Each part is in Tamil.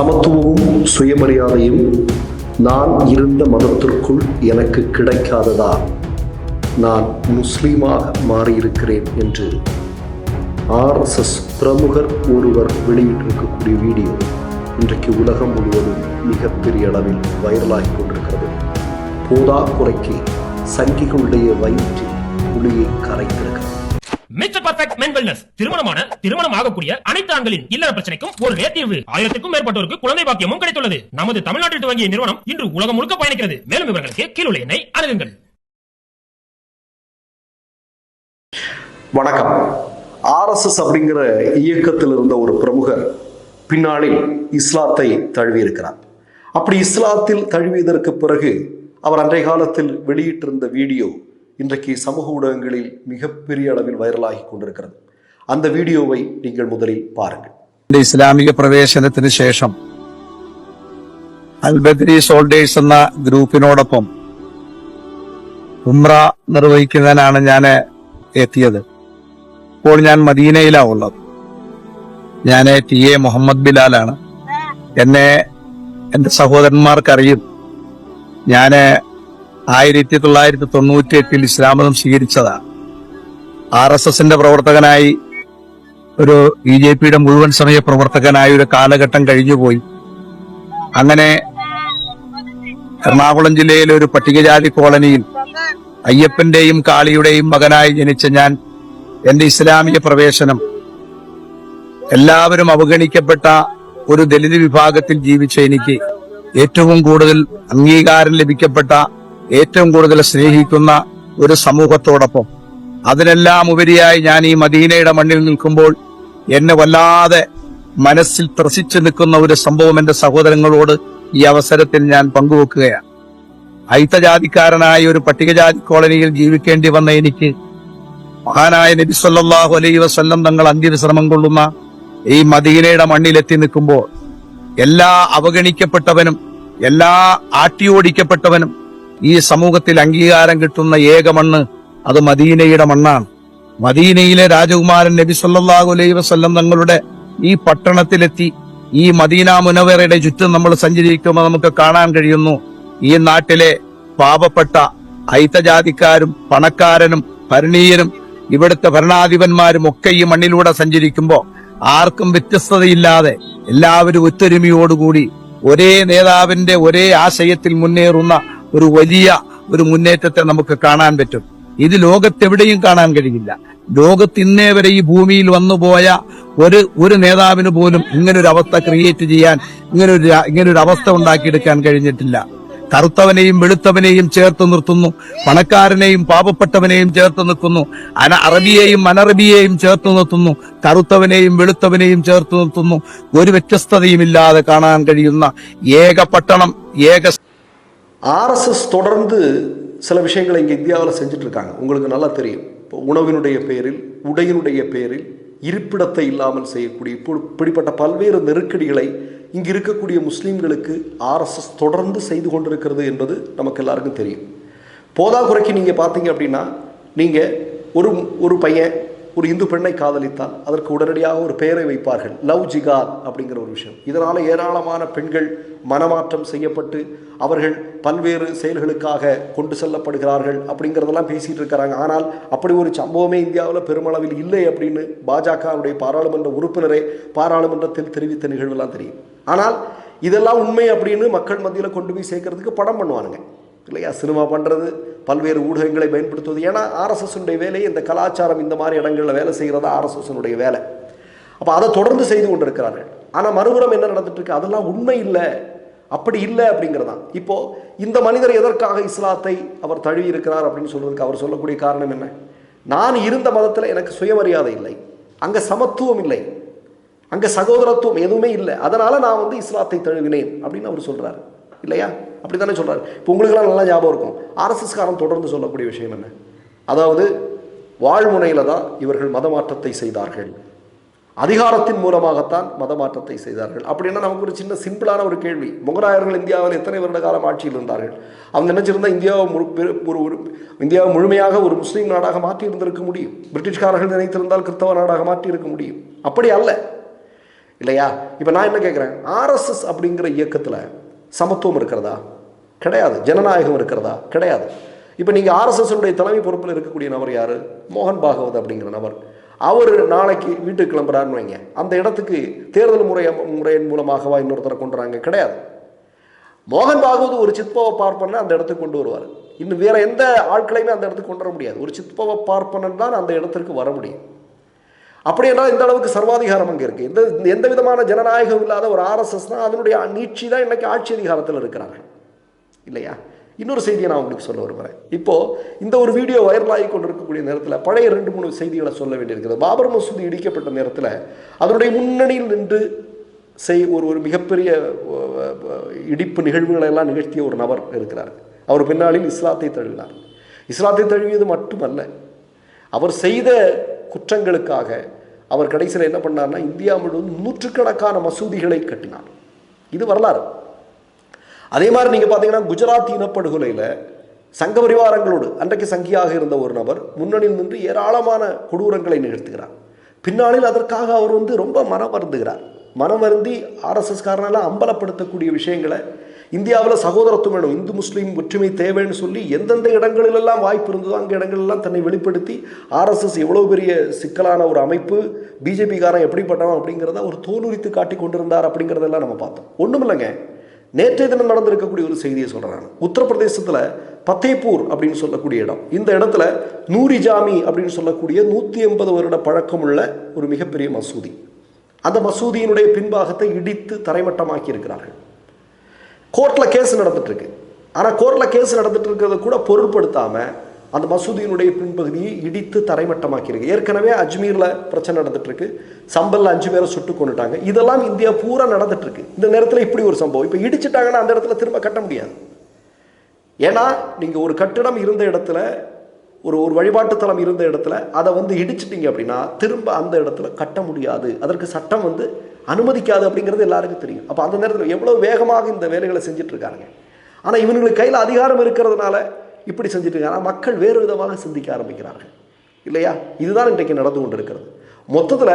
சமத்துவமும் சுயமரியாதையும் நான் இருந்த மதத்திற்குள் எனக்கு கிடைக்காததா? நான் முஸ்லீமாக மாறியிருக்கிறேன் என்று ஆர்எஸ்எஸ் பிரமுகர் ஒருவர் வெளியிட்டிருக்கக்கூடிய வீடியோ இன்றைக்கு உலகம் முழுவதும் மிகப்பெரிய அளவில் வைரலாகி கொண்டிருக்கிறது. போதா குறைக்கு சங்கிகளுடைய வயிற்றில் புலியை கரைக்கிறது. பர்ஃபெக்ட் மென் வெல்னஸ் திருமணமான திருமணம் ஆகக்கூடிய அனைத்து ஆண்களின் இல்லற பிரச்சனைக்கும் ஒரு தீர்வு. ஆயிரத்திற்கும் மேற்பட்டோருக்கு குழந்தை பாக்கியமும் கிடைத்துள்ளது. நமது தமிழ்நாட்டில் துவங்கிய நிறுவனம் இன்று உலகம் முழுக்க பயணிக்கிறது. மேலும் விவரங்களுக்கு கீழுள்ள எண்ணை அணுகுங்கள். வணக்கம். ஆர்எஸ்எஸ் அப்படிங்கிற இயக்கத்தில் இருந்த ஒரு பிரமுகர் பின்னாளில் இஸ்லாத்தை தழுவியிருக்கிறார். அப்படி இஸ்லாத்தில் தழுவியதற்கு பிறகு அவர் அன்றைய காலத்தில் வெளியிட்டிருந்த வீடியோ இன்றைக்கு சமூக ஊடகங்களில் மிகப்பெரிய அளவில் வைரலாகி கொண்டிருக்கிறது அந்த வீடியோவை நீங்கள் முதலில் பாருங்கள் എന്റെ ഇസ്ലാമിക പ്രവേശനത്തിന് ശേഷം അൽബദ്രി സോൾഡേഴ്സ് എന്ന ഗ്രൂപ്പിനോടൊപ്പം ഉംറ നിർവഹിക്കുന്നതിനാണ് ഞാൻ എത്തിയത് ഇപ്പോൾ ഞാൻ മദീനയിലാണ് ഉള്ളത് ഞാൻ ടി എ മുഹമ്മദ് ബിലാലാണ് എന്നെ എന്റെ സഹോദരന്മാർക്കറിയും ഞാൻ ആയിരത്തി തൊള്ളായിരത്തി തൊണ്ണൂറ്റി എട്ടിൽ ഇസ്ലാമതം സ്വീകരിച്ചതാണ് ആർ എസ് എസിന്റെ പ്രവർത്തകനായി ഒരു ബി ജെ പിയുടെ മുഴുവൻ സമയ പ്രവർത്തകനായി ഒരു കാലഘട്ടം കഴിഞ്ഞുപോയി. അങ്ങനെ എറണാകുളം ജില്ലയിലെ ഒരു പട്ടികജാതി കോളനിയിൽ അയ്യപ്പന്റെയും കാളിയുടെയും മകനായി ജനിച്ച ഞാൻ എന്റെ ഇസ്ലാമിക പ്രവേശനം എല്ലാവരും അവഗണിക്കപ്പെട്ട ഒരു ദലിത് വിഭാഗത്തിൽ ജീവിച്ച എനിക്ക് ഏറ്റവും കൂടുതൽ അംഗീകാരം ലഭിക്കപ്പെട്ട ഏറ്റവും കൂടുതൽ സ്നേഹിക്കുന്ന ഒരു സമൂഹത്തോടൊപ്പം. അതിനെല്ലാം ഉപരിയായി ഞാൻ ഈ മദീനയുടെ മണ്ണിൽ നിൽക്കുമ്പോൾ എന്നെ വല്ലാതെ മനസ്സിൽ ത്രസിച്ചു നിൽക്കുന്ന ഒരു സംഭവം എന്റെ സഹോദരങ്ങളോട് ഈ അവസരത്തിൽ ഞാൻ പങ്കുവെക്കുകയാണ്. അയിത്തജാതിക്കാരനായ ഒരു പട്ടികജാതി കോളനിയിൽ ജീവിക്കേണ്ടി വന്ന എനിക്ക് മഹാനായ നബി സല്ലല്ലാഹു അലൈഹി വസല്ലം തങ്ങൾ അന്ത്യവിശ്രമം കൊള്ളുന്ന ഈ മദീനയുടെ മണ്ണിലെത്തി നിൽക്കുമ്പോൾ എല്ലാ അവഗണിക്കപ്പെട്ടവനും എല്ലാ ആട്ടിയോടിക്കപ്പെട്ടവനും ഈ സമൂഹത്തിൽ അംഗീകാരം കിട്ടുന്ന ഏക മണ്ണ് അത് മദീനയുടെ മണ്ണാണ്. മദീനയിലെ രാജകുമാരൻ നബി സല്ലാഹു അലൈഹി വസ്ല്ലം തങ്ങളുടെ ഈ പട്ടണത്തിലെത്തി ഈ മദീന മുനവറയുടെ ചുറ്റും നമ്മൾ സഞ്ചരിക്കുമ്പോൾ നമുക്ക് കാണാൻ കഴിയുന്നു ഈ നാട്ടിലെ പാപപ്പെട്ട ഐതജാതിക്കാരും പണക്കാരനും ഭരണീയനും ഇവിടുത്തെ ഭരണാധിപന്മാരും ഒക്കെ ഈ മണ്ണിലൂടെ സഞ്ചരിക്കുമ്പോൾ ആർക്കും വ്യത്യസ്തതയില്ലാതെ എല്ലാവരും ഒത്തൊരുമയോടുകൂടി ഒരേ നേതാവിന്റെ ഒരേ ആശയത്തിൽ മുന്നേറുന്ന ഒരു വലിയ ഒരു മുന്നേറ്റത്തെ നമുക്ക് കാണാൻ പറ്റും. ഇത് ലോകത്തെവിടെയും കാണാൻ കഴിയില്ല. ലോകത്ത് ഇന്നേ വരെ ഈ ഭൂമിയിൽ വന്നുപോയ ഒരു ഒരു നേതാവിന് പോലും ഇങ്ങനൊരു അവസ്ഥ ക്രിയേറ്റ് ചെയ്യാൻ ഇങ്ങനൊരു ഇങ്ങനൊരു അവസ്ഥ ഉണ്ടാക്കിയെടുക്കാൻ കഴിഞ്ഞിട്ടില്ല. കറുത്തവനെയും വെളുത്തവനെയും ചേർത്ത് നിർത്തുന്നു. പണക്കാരനെയും പാവപ്പെട്ടവനെയും ചേർത്ത് നിൽക്കുന്നു. അന അറബിയെയും അനറബിയെയും ചേർത്ത് നിർത്തുന്നു. കറുത്തവനെയും വെളുത്തവനെയും ചേർത്ത് നിർത്തുന്നു. ഒരു വ്യത്യസ്തതയുമില്ലാതെ കാണാൻ കഴിയുന്ന ഏക പട്ടണം ഏക ஆர்எஸ்எஸ் தொடர்ந்து சில விஷயங்களை இங்கே இந்தியாவில் செஞ்சிட்ருக்காங்க. உங்களுக்கு நல்லா தெரியும். இப்போ உணவினுடைய பேரில் உடையினுடைய பேரில் இருப்பிடத்தை இல்லாமல் செய்யக்கூடிய இப்போ இப்படிப்பட்ட பல்வேறு நெருக்கடிகளை இங்கு இருக்கக்கூடிய முஸ்லீம்களுக்கு ஆர்எஸ்எஸ் தொடர்ந்து செய்து கொண்டிருக்கிறது என்பது நமக்கு எல்லாருக்கும் தெரியும். போதாக்குறைக்கு நீங்கள் பார்த்தீங்க அப்படின்னா நீங்கள் ஒரு ஒரு பையன் ஒரு இந்து பெண்ணை காதலித்தால் அதற்கு உடனடியாக ஒரு பெயரை வைப்பார்கள். லவ் ஜிகாத் அப்படிங்கிற ஒரு விஷயம். இதனால் ஏராளமான பெண்கள் மனமாற்றம் செய்யப்பட்டு அவர்கள் பல்வேறு செயல்களுக்காக கொண்டு செல்லப்படுகிறார்கள் அப்படிங்கிறதெல்லாம் பேசிகிட்டு இருக்கிறாங்க. ஆனால் அப்படி ஒரு சம்பவமே இந்தியாவில் பெருமளவில் இல்லை அப்படின்னு பாஜகவுடைய பாராளுமன்ற உறுப்பினரே பாராளுமன்றத்தில் தெரிவித்த நிகழ்வுலாம் தெரியும். ஆனால் இதெல்லாம் உண்மை அப்படின்னு மக்கள் மத்தியில் கொண்டு போய் சேர்க்கறதுக்கு படம் பண்ணுவானுங்க. இல்லையா? சினிமா பண்ணுறது பல்வேறு ஊடகங்களை பயன்படுத்துவது. ஏன்னா ஆர்எஸ்எஸ்னுடைய வேலை இந்த கலாச்சாரம் இந்த மாதிரி இடங்களில் வேலை செய்கிறது ஆர்எஸ்எஸ்னுடைய வேலை. அப்போ அதை தொடர்ந்து செய்து கொண்டிருக்கிறார்கள். ஆனால் மறுபுறம் என்ன நடந்துட்டுருக்கு? அதெல்லாம் உண்மை இல்லை. அப்படி இல்லை அப்படிங்கிறதான் இப்போது இந்த மனிதர் எதற்காக இஸ்லாத்தை அவர் தழுவி இருக்கிறார் அப்படின்னு சொல்கிறதுக்கு அவர் சொல்லக்கூடிய காரணம் என்ன? நான் இருந்த மதத்தில் எனக்கு சுயமரியாதை இல்லை. அங்கே சமத்துவம் இல்லை. அங்கே சகோதரத்துவம் எதுவுமே இல்லை. அதனால் நான் வந்து இஸ்லாத்தை தழுவினேன் அப்படின்னு அவர் சொல்கிறார் இல்லையா? அப்படி தானே சொல்கிறாரு இப்போ உங்களுக்கெல்லாம் நல்லா ஞாபகம் இருக்கும். ஆர்எஸ்எஸ்காரன் தொடர்ந்து சொல்லக்கூடிய விஷயம் என்ன? அதாவது வாழ்முனையில் தான் இவர்கள் மதமாற்றத்தை செய்தார்கள். அதிகாரத்தின் மூலமாகத்தான் மதமாற்றத்தை செய்தார்கள். அப்படின்னா நமக்கு ஒரு சின்ன சிம்பிளான ஒரு கேள்வி. முகலாயர்கள் இந்தியாவில் எத்தனை வருட காலம் ஆட்சியில் இருந்தார்கள்? அவங்க நினைச்சிருந்தால் இந்தியாவை முழு- ஒரு ஒரு இந்தியாவை முழுமையாக ஒரு முஸ்லீம் நாடாக மாற்றி இருந்திருக்க முடியும். பிரிட்டிஷ்காரர்கள் நினைத்திருந்தால் கிறிஸ்தவ நாடாக மாற்றி இருக்க முடியும். அப்படி அல்ல. இல்லையா? இப்போ நான் என்ன கேட்குறேன் ஆர்எஸ்எஸ் அப்படிங்கிற இயக்கத்தில் சமத்துவம் இருக்கிறதா? கிடையாது. ஜனநாயகம் இருக்கிறதா? கிடையாது. இப்போ நீங்கள் ஆர்எஸ்எஸ்னுடைய தலைமை பொறுப்பில் இருக்கக்கூடிய நபர் யார்? மோகன் பாகவத் அப்படிங்கிற நபர். அவர் நாளைக்கு வீட்டுக்கு கிளம்புறாருன்னு வைங்க. அந்த இடத்துக்கு தேர்தல் முறை முறையின் மூலமாகவா இன்னொருத்தரை கொண்டுறாங்க? கிடையாது. மோகன் பாகவத் ஒரு சித்பவ பார்ப்பனா அந்த இடத்துக்கு கொண்டு வருவார். இன்னும் வேற எந்த ஆட்களையுமே அந்த இடத்துக்கு கொண்டு வர முடியாது. ஒரு சித்பவ பார்ப்பனன் தான் அந்த இடத்திற்கு வர முடியும். அப்படி என்றால் இந்த அளவுக்கு சர்வாதிகாரம் அங்கே இருக்குது எந்த எந்த விதமான ஜனநாயகம் இல்லாத ஒரு ஆர்எஸ்எஸ் தான் அதனுடைய நீட்சி தான் இன்னைக்கு ஆட்சி அதிகாரத்தில் இருக்கிறார்கள். இல்லையா? இன்னொரு செய்தியை நான் உங்களுக்கு சொல்ல விரும்புகிறேன் இப்போது இந்த ஒரு வீடியோ வைரலாகி கொண்டிருக்கக்கூடிய நேரத்தில் பழைய ரெண்டு மூணு செய்திகளை சொல்ல வேண்டியிருக்கிறது. பாபர் மசூதி இடிக்கப்பட்ட நேரத்தில் அதனுடைய முன்னணியில் நின்று செய் ஒரு ஒரு மிகப்பெரிய இடிப்பு நிகழ்வுகளை எல்லாம் நிகழ்த்திய ஒரு நபர் இருக்கிறார். அவர் பின்னாளில் இஸ்லாத்தை தழுவினார். இஸ்லாத்தை தழுவியது மட்டுமல்ல அவர் செய்த குற்றங்களுக்காக அவர் கடைசியில் என்ன பண்ணார்னா இந்தியா முழுவதும் நூற்றுக்கணக்கான மசூதிகளை கட்டினார். இது வரலாறு. அதே மாதிரி நீங்கள் பார்த்தீங்கன்னா குஜராத் இனப்படுகொலையில் சங்க பரிவாரங்களோடு அன்றைக்கு சங்கியாக இருந்த ஒரு நபர் முன்னணியில் நின்று ஏராளமான கொடூரங்களை நிகழ்த்துகிறார். பின்னாளில் அதற்காக அவர் வந்து ரொம்ப மனம் வருந்துகிறார் மனம் வருந்தி ஆர்எஸ்எஸ்காரனால் அம்பலப்படுத்தக்கூடிய விஷயங்களை இந்தியாவில் சகோதரத்துவம் வேணும். இந்து முஸ்லீம் ஒற்றுமை தேவைன்னு சொல்லி எந்தெந்த இடங்களிலெல்லாம் வாய்ப்பு இருந்ததோ அங்கே இடங்களெல்லாம் தன்னை வெளிப்படுத்தி ஆர்எஸ்எஸ் எவ்வளோ பெரிய சிக்கலான ஒரு அமைப்பு பிஜேபிக்காரன் எப்படிப்பட்டவன் அப்படிங்கிறத ஒரு தோலுரித்து காட்டி கொண்டிருந்தார் அப்படிங்கிறதெல்லாம் நம்ம பார்த்தோம். ஒன்றும் இல்லைங்க நேற்றைய தினம் நடந்திருக்கக்கூடிய ஒரு செய்தியை சொல்கிறேன் நான். உத்தரப்பிரதேசத்தில் பத்தேப்பூர் அப்படின்னு சொல்லக்கூடிய இடம். இந்த இடத்துல நூரி ஜாமி அப்படின்னு சொல்லக்கூடிய நூற்றி எண்பது வருட பழக்கமுள்ள ஒரு மிகப்பெரிய மசூதி. அந்த மசூதியினுடைய பின்பாகத்தை இடித்து தரைமட்டமாக்கி இருக்கிறார்கள் கோர்ட்டில் கேஸ் நடந்துட்டுருக்கு. ஆனால் கோர்ட்டில் கேஸ் நடந்துட்டு இருக்கிறத கூட பொருட்படுத்தாமல் அந்த மசூதியினுடைய பின்பகுதியை இடித்து தரைமட்டமாக்கியிருக்கு. ஏற்கனவே அஜ்மீரில் பிரச்சனை நடந்துட்டுருக்கு. சம்பலில் சம்பல்ல அஞ்சு பேரை சுட்டு கொண்டுட்டாங்க இதெல்லாம் இந்தியா பூரா நடந்துட்டுருக்கு. இந்த நேரத்தில் இப்படி ஒரு சம்பவம். இப்போ இடிச்சிட்டாங்கன்னா அந்த இடத்துல திரும்ப கட்ட முடியாது. ஏன்னா நீங்கள் ஒரு கட்டிடம் இருந்த இடத்துல ஒரு ஒரு வழிபாட்டுத்தலம் இருந்த இடத்துல அதை வந்து இடிச்சிட்டீங்க அப்படின்னா திரும்ப அந்த இடத்துல கட்ட முடியாது. அதற்கு சட்டம் வந்து அனுமதிக்காது அப்படிங்கிறது எல்லாருக்கும் தெரியும். அப்போ அந்த நேரத்தில் எவ்வளோ வேகமாக இந்த வேலைகளை செஞ்சுட்டு ஆனால் இவங்களுக்கு கையில் அதிகாரம் இருக்கிறதுனால இப்படி செஞ்சுட்டு இருக்காங்க ஆனால் மக்கள் வேறு விதமாக சிந்திக்க ஆரம்பிக்கிறார்கள். இல்லையா? இதுதான் இன்றைக்கு நடந்து கொண்டிருக்கிறது. மொத்தத்தில்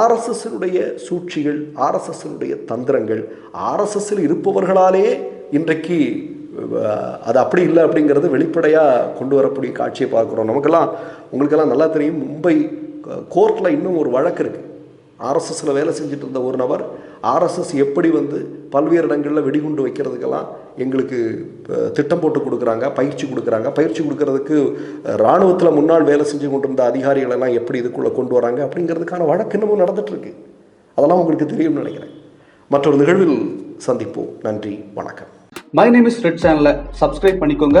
ஆர்எஸ்எஸ்னுடைய சூழ்ச்சிகள் ஆர்எஸ்எஸ்னுடைய தந்திரங்கள் ஆர்எஸ்எஸ்ஸில் இருப்பவர்களாலே இன்றைக்கு அது அப்படி இல்லை அப்படிங்கிறது வெளிப்படையாக கொண்டு வரக்கூடிய காட்சியை பார்க்குறோம். நமக்கெல்லாம் உங்களுக்கெல்லாம் நல்லா தெரியும். மும்பை கோர்ட்டில் இன்னும் ஒரு வழக்கு இருக்குது ஆர்எஸ்எஸில் வேலை செஞ்சுட்டு இருந்த ஒரு நபர் ஆர்எஸ்எஸ் எப்படி வந்து பல்வேறு இடங்களில் வெடிகுண்டு வைக்கிறதுக்கெல்லாம் எங்களுக்கு திட்டம் போட்டு கொடுக்குறாங்க பயிற்சி கொடுக்குறாங்க. பயிற்சி கொடுக்கறதுக்கு இராணுவத்தில் முன்னாள் வேலை செஞ்சு கொண்டிருந்த அதிகாரிகள் எல்லாம் எப்படி இதுக்குள்ளே கொண்டு வராங்க அப்படிங்கிறதுக்கான வழக்கு இன்னமும் நடந்துகிட்ருக்கு அதெல்லாம் உங்களுக்கு தெரியும்னு நினைக்கிறேன். மற்றொரு நிகழ்வில் சந்திப்போம். நன்றி. வணக்கம். மை நேம் இஸ் ரெட் சேனலை சப்ஸ்கிரைப் பண்ணிக்கோங்க.